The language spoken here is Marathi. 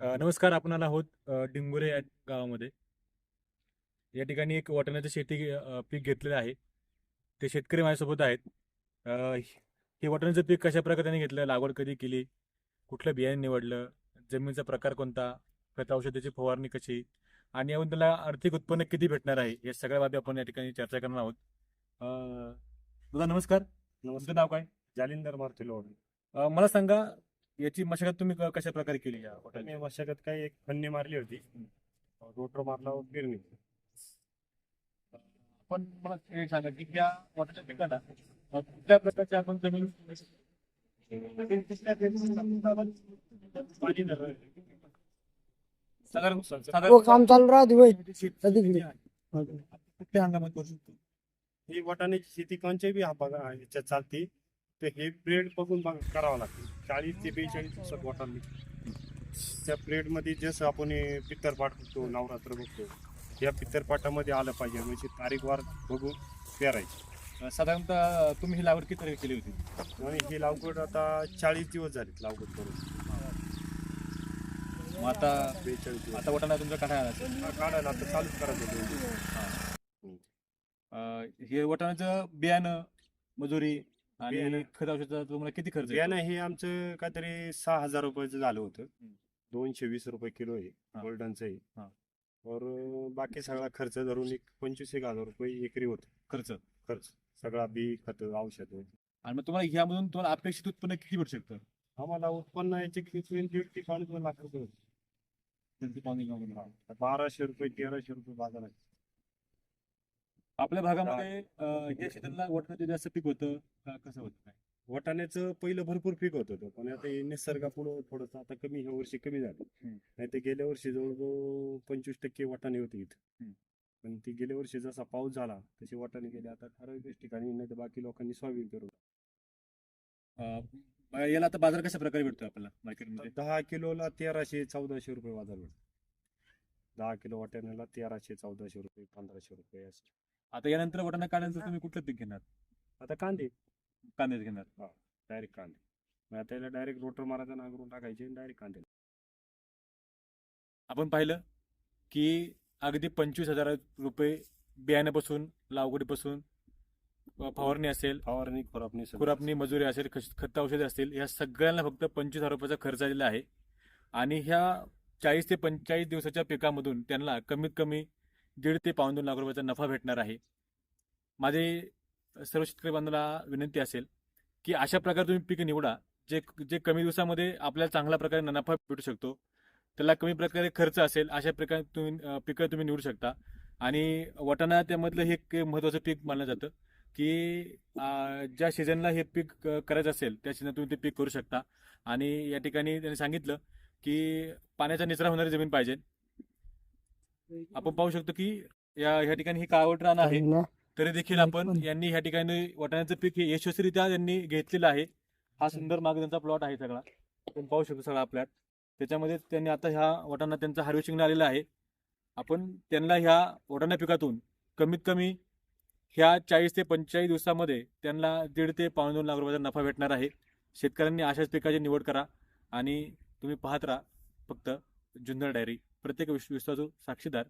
नमस्कार आपण आलो आहोत डिंगोरे या गावामध्ये. या ठिकाणी एक वाटाण्याचं शेती पीक घेतलेलं आहे. ते शेतकरी माझ्यासोबत आहेत. हे वाटाण्याचं पीक कशा प्रकारे त्यांनी घेतलं लागवड कधी केली कुठलं बियाणे निवडलं जमिनीचा प्रकार कोणता खत औषधाची फवारणी कशी आणि यावरून त्याला आर्थिक उत्पन्न किती भेटणार आहे या सगळ्या बाबी आपण या ठिकाणी चर्चा करणार आहोत. दादा नमस्कार. तुमचं नाव काय? जालिंदर मारुती मला सांगा याची मशागत तुम्ही क- कशा प्रकारे केली या मी मशागत काही एक फन्नी मारली होती. रोटर मारला व पेरणी पण मला हे सांगा की या वाटाच्या पिकाला अ, कुठल्या प्रकारच्या आपण जमीन पाणी धरलं. साधारण हो साधारण काम चालू राहते आहे? कुठल्या हंगामात करू शकतो ही वाटाण्याची शेती कोणच्या बी हा बघा ह्याच्यात चालते. तर हे ब्रेड बघून बघ करावं लागते चाळीस ते बेचाळीस दिवसात वाटाण निघते त्या ब्रेडमध्ये जसं आपण हे पित्तरपाट बघतो नवरात्र बघतो या पित्तरपाटामध्ये आलं पाहिजे. म्हणजे तारीखवार बघून पेरायची. साधारणतः तुम्ही ही लागवड किती केली होती? आणि ही लागवड आता चाळीस दिवस झालीत लागवड करून. मग आता बेचाळीस आता वाटाणा तुमचा काढा आला असेल. हा, काढायला आता चालूच करायचं हे वाटाण्याचं बियाणं मजुरी आणि बियाणं. खत औषधाचा तुम्हाला किती खर्च येतो? बियाणं हे आमचं काहीतरी सहा हजार रुपयाचं झालं होतं हम्म. दोनशे वीस रुपये किलो आहे हा. गोल्डनचं आहे हा. और अं, बाकी सगळा खर्च धरून एक पंचवीस एक हजार रुपये एकरी होतो खर्च खर्च सगळा बी खत औषध आणि मग तुम्हाला ह्यामधून तुम्हाला अपेक्षित उत्पन्न किती भेटू शकतं आम्हाला उत्पन्न याचे किती दीड ते पावणे लाख रुपये होते. त्यांचं पावणे गावामध्ये. बाराशे रुपये तेराशे रुपये बाजार आहे आपल्या भागामध्ये अ, या शेताला वाटाण्याचं जास्त पीक होतं का कसं होतं काय? वाटाण्याचं पहिलं भरपूर पीक होत होतं पण आता हे निसर्गापुढं थोडंसं आता कमी ह्या वर्षी कमी झालं. हम्म. नाही तर गेल्या वर्षी जवळजवळ पंचवीस टक्के वाटाणे होते इथं. हम्म. पण ती गेल्या वर्षी जसा पाऊस झाला तसे वाटाणे गेले. आता ठराविक ठिकाणी नाही तर बाकी लोकांनी सोयाबीन अ, मग याला आता बाजार कशा प्रकारे भेटतो आपल्याला मार्केटमध्ये? दहा किलोला तेराशे चौदाशे रुपये बाजार भेटतो. दहा किलो वाटाण्याला तेराशे चौदाशे रुपये पंधराशे रुपये असं. आता यानंतर वाटाणा काढल्यानंतर तुम्ही कुठलं पीक घेणार? आता कांदे. कांद्याच घेणार. डायरेक्ट कांदे. मग आता याला डायरेक्ट रोटर मारायचा नांगरून टाकायचे डायरेक्ट कांदे. आपण पाहिलं की अगदी पंचवीस हजार रुपये बियाण्यापासून लागवडीपासून अ, फवारणी असेल फवारणी खुरापणी. खुरापणी मजुरी असेल खत खत औषधे असतील या सगळ्यांना फक्त पंचवीस हजार रुपयाचा खर्च आलेला आहे. आणि ह्या चाळीस ते पंचेचाळीस दिवसाच्या पिकामधून त्यांना कमीत कमी दीड ते पाऊण दोन लाख रुपयाचा नफा भेटणार आहे. माझे सर्व शेतकरी बांधवांना विनंती असेल की अशा प्रकारे तुम्ही पीक निवडा जे जे कमी दिवसामध्ये आपल्याला चांगल्या प्रकारे नफा भेटू शकतो त्याला कमी प्रकारे खर्च असेल अशा प्रकारे तुम्ही पिकं तुम्ही निवडू शकता. आणि वाटाणा त्यामधलं हे एक महत्त्वाचं पीक मानलं जातं की ज्या सीझनला हे पीक करायचं असेल त्या सीझन तुम्ही ते पीक करू शकता. आणि या ठिकाणी त्यांनी सांगितलं की पाण्याचा निचरा होणारी जमीन पाहिजे. आपण पाहू शकतो की या ह्या ठिकाणी ही काळवट रान आहे. तरी देखील आपण यांनी ह्या ठिकाणी वाटाण्याचं पीक हे यशस्वीरित्या त्यांनी घेतलेलं आहे. हा सुंदर माग त्यांचा प्लॉट आहे सगळा. आपण पाहू शकतो सगळा प्लॉट त्याच्यामध्ये त्यांनी आता ह्या वाटाणा त्यांचा हार्वेस्टिंग आलेला आहे. आपण त्यांना ह्या वाटाणा पिकातून कमीत कमी ह्या चाळीस ते पंचेचाळीस दिवसामध्ये त्यांना दीड ते पावणे दोन लाख रुपयाचा नफा भेटणार आहे. शेतकऱ्यांनी अशाच पिकाची निवड करा आणि तुम्ही पाहत राहा फक्त जुन्नर डायरी. प्रत्येक विश्व विश्वासू साक्षीदार